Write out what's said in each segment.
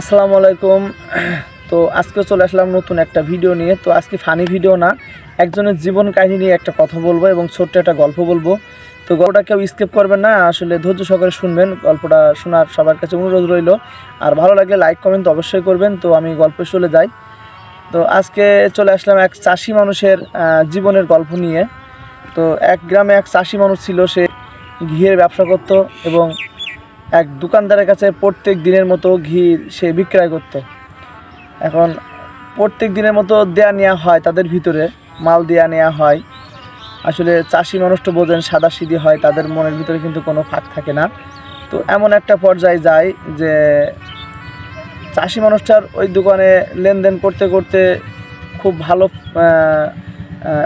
আসসালামু আলাইকুম। তো আজকে চলে আসলাম নতুন একটা ভিডিও নিয়ে। তো আজকে ফানি ভিডিও না, একজনের জীবন কাহিনী নিয়ে একটা কথা বলব এবং ছোট্ট একটা গল্প বলব। তো গল্পটা কেউ স্কিপ করবেন না, আসলে ধৈর্য সহকারে শুনবেন। গল্পটা শোনার সবার কাছে অনুরোধ রইল। আর ভালো লাগলে লাইক কমেন্ট অবশ্যই করবেন। তো আমি গল্পে চলে যাই। তো আজকে চলে আসলাম এক চাষি মানুষের জীবনের গল্প নিয়ে। তো এক গ্রামে এক চাষি মানুষ ছিল, সে ঘিয়ের ব্যবসা করত এবং এক দোকানদারের কাছে প্রত্যেক দিনের মতো ঘি সে বিক্রয় করত। এখন প্রত্যেক দিনের মতো দেয়া নেওয়া হয় তাদের ভিতরে, মাল দেয়া নেওয়া হয়। আসলে চাষি মানুষটা বোঝেন সাদা সিধি হয়, তাদের মনের ভিতরে কিন্তু কোনো ফাঁক থাকে না। তো এমন একটা পর্যায়ে যায় যে চাষি মানুষটার ওই দোকানে লেনদেন করতে করতে খুব ভালো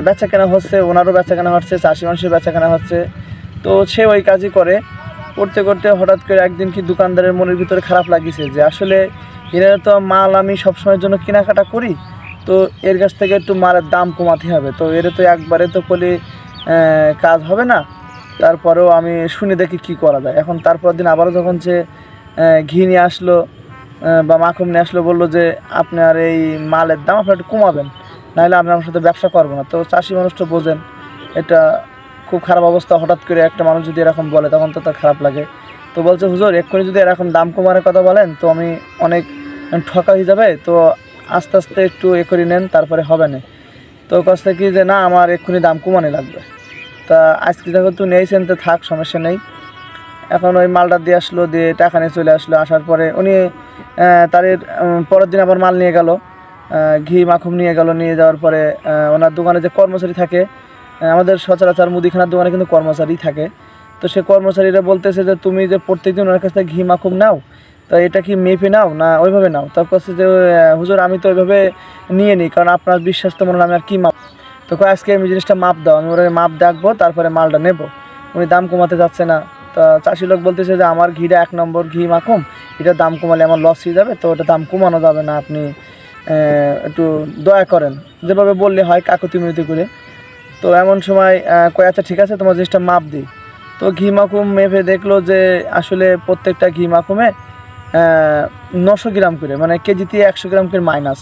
বেচা কেনা হচ্ছে, ওনারও বেচা কেনা হচ্ছে, চাষি মানুষের বেচা কেনা হচ্ছে। তো সে ওই কাজই করে। করতে করতে হঠাৎ করে একদিন কি দোকানদারের মনের ভিতরে খারাপ লাগিছে যে আসলে এরা তো মাল আমি সবসময়ের জন্য কেনাকাটা করি, তো এর কাছ থেকে একটু মালের দাম কমাতে হবে। তো এর তো একবারে তো করলে কাজ হবে না। তারপরেও আমি শুনে দেখি কি করা যায়। এখন তারপর দিন আবারও যখন সে ঘি নিয়ে আসলো বা মাখন নিয়ে আসলো, বলল যে আপনার এই মালের দাম আপনার একটু কমাবেন, নাহলে আমি আমার সাথে ব্যবসা করব না। তো চাষি মানুষ তো বোঝেন, এটা খুব খারাপ অবস্থা, হঠাৎ করে একটা মানুষ যদি এরকম বলে, তখন তো তার খারাপ লাগে। তো বলছে, হুজুর, এক্ষুনি যদি এরকম দাম কমানোর কথা বলেন, তো আমি অনেক ঠকা হয়ে যাবে, তো আস্তে আস্তে একটু এ করে নেন, তারপরে হবে না। তো কাছ কি যে, না, আমার এক্ষুনি দাম কমানো লাগবে। তা আজকে যখন তুই নিয়েছেন তো থাক, সমস্যা নেই। এখন ওই মালটা দিয়ে আসলো, দিয়ে টাকা নিয়ে চলে আসলো, আসার পরে উনি তার পরের দিন আবার মাল নিয়ে গেল। ঘি মাখুম নিয়ে গেল, নিয়ে যাওয়ার পরে ওনার দোকানে যে কর্মচারী থাকে আমাদের সচরাচর মুদিখানার দোকানে কিন্তু কর্মচারী থাকে। তো সে কর্মচারীরা বলতেছে যে, তুমি যে প্রত্যেকদিন ওনার কাছ থেকে ঘি মাখুম নাও, তো এটা কি মেপে নাও না ওইভাবে নাও? তারপর কাছে যে হুজুর, আমি তো ওইভাবে নিয়ে নিই, কারণ আপনার বিশ্বাস তো মনে হয় আমি আর কি মাপ তো আজকে আমি জিনিসটা মাপ দাও, আমি ওরা মাপ দেখব তারপরে মালটা নেব। উনি দাম কমাতে যাচ্ছে না। তা চাষি লোক বলতেছে যে, আমার ঘিটা এক নম্বর ঘি মাখুম, এটা দাম কমালে আমার লস হয়ে যাবে, তো ওটা দাম কমানো যাবে না, আপনি একটু দয়া করেন। যেভাবে বললে হয় কাকুতি মিনতি করে। তো এমন সময় কয় আচ্ছা ঠিক আছে, তোমার জিনিসটা মাপ দিই। তো ঘি মাখুম মেপে দেখল যে আসলে প্রত্যেকটা ঘি মাখুমে নশো গ্রাম করে মানে কেজিতে একশো গ্রাম করে মাইনাস।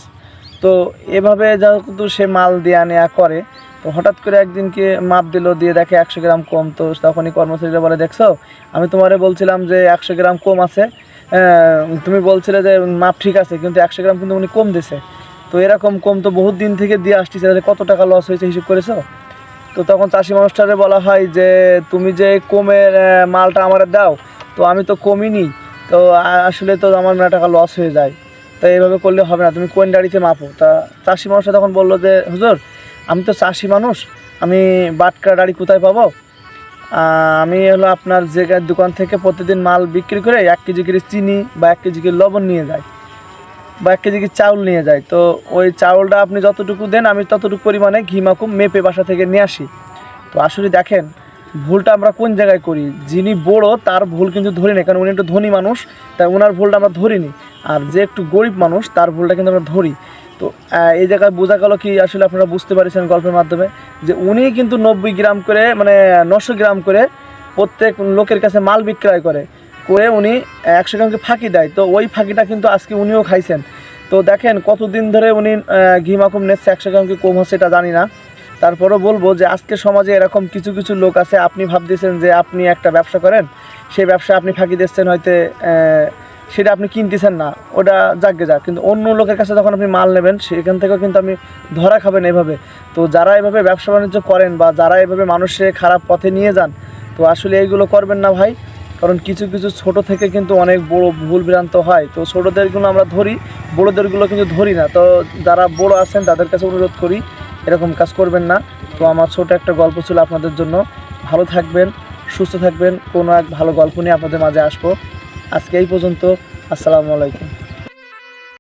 তো এভাবে যেহেতু সে মাল দেয়া নেয়া করে, তো হঠাৎ করে একদিনকে মাপ দিল, দিয়ে দেখে একশো গ্রাম কম। তো তখনই কর্মচারীরা বলে, দেখছ, আমি তোমারে বলছিলাম যে একশো গ্রাম কম আছে তুমি বলছিলে যে মাপ ঠিক আছে, কিন্তু একশো গ্রাম কিন্তু উনি কম দিছে। তো এরকম কম তো বহুত দিন থেকে দিয়ে আসতেছে, তাহলে কত টাকা লস হয়েছে হিসেব করেছ? তো তখন চাষি মানুষটারে বলা হয় যে, তুমি যে কমের মালটা আমার দাও। তো আমি তো কমই নিই। তো আসলে তো আমার মেলা টাকা লস হয়ে যায়। তো এইভাবে করলে হবে না। তুমি কোন গাড়িতে মাপো? তা চাষি মানুষটা তখন বলল যে, হুজুর, আমি তো চাষি মানুষ। আমি বাটকা গাড়ি কোথায় পাবো? আমি হলো আপনার যে দোকান থেকে প্রতিদিন মাল বিক্রি করে এক কেজি করে চিনি বা এক কেজি করে লবণ নিয়ে যাই। বা এক কেজি চাউল নিয়ে যাই তো ওই চাউলটা আপনি যতটুকু দেন, আমি ততটুকু পরিমাণে ঘি মাখুম মেপে বাসা থেকে নিয়ে আসি। তো আসলে দেখেন, ভুলটা আমরা কোন জায়গায় করি? যিনি বড়, তার ভুল কিন্তু ধরি না কারণ উনি একটু ধনী মানুষ, তাই ওনার ভুলটা আমরা ধরিনি। আর যে একটু গরিব মানুষ, তার ভুলটা কিন্তু আমরা ধরি। তো এই জায়গায় বোঝা গেল কি আসলে আপনারা বুঝতে পারছেন গল্পের মাধ্যমে, যে উনি কিন্তু নব্বই গ্রাম করে মানে নশো গ্রাম করে প্রত্যেক লোকের কাছে মাল বিক্রয় করে। করে উনি একশো গ্রামকে ফাঁকি দেয়। তো ওই ফাঁকিটা কিন্তু আজকে উনিও খাইছেন। তো দেখেন কতদিন ধরে উনি ঘি মাখুম নিচ্ছে, একশো গ্রামকে কম হচ্ছে এটা জানি না। তারপরও বলব যে আজকে সমাজে এরকম কিছু কিছু লোক আছে, আপনি ভাবতেছেন যে আপনি একটা ব্যবসা করেন সেই ব্যবসা আপনি ফাঁকি দিচ্ছেন হয়তো সেটা আপনি কিনতেছেন না, ওটা যাকে যাক। কিন্তু অন্য লোকের কাছে যখন আপনি মাল নেবেন, সেখান থেকেও কিন্তু আপনি ধরা খাবেন এভাবে। তো যারা এভাবে ব্যবসা বাণিজ্য করেন বা যারা এভাবে মানুষের খারাপ পথে নিয়ে যান, তো আসলে এইগুলো করবেন না ভাই। কারণ কিছু কিছু ছোট থেকে কিন্তু অনেক বড় ভুল ভ্রান্ত হয়। তো ছোটোদেরগুলো আমরা ধরি, বড়োদেরগুলো কিন্তু ধরি না। তো যারা বড় আছেন, তাদের কাছে অনুরোধ করি, এরকম কাজ করবেন না। তো আমার ছোট একটা গল্প ছিল আপনাদের জন্য। ভালো থাকবেন, সুস্থ থাকবেন। কোনো এক ভালো গল্প নিয়ে আপনাদের মাঝে আসব। আজকে এই পর্যন্ত। আসসালামু আলাইকুম।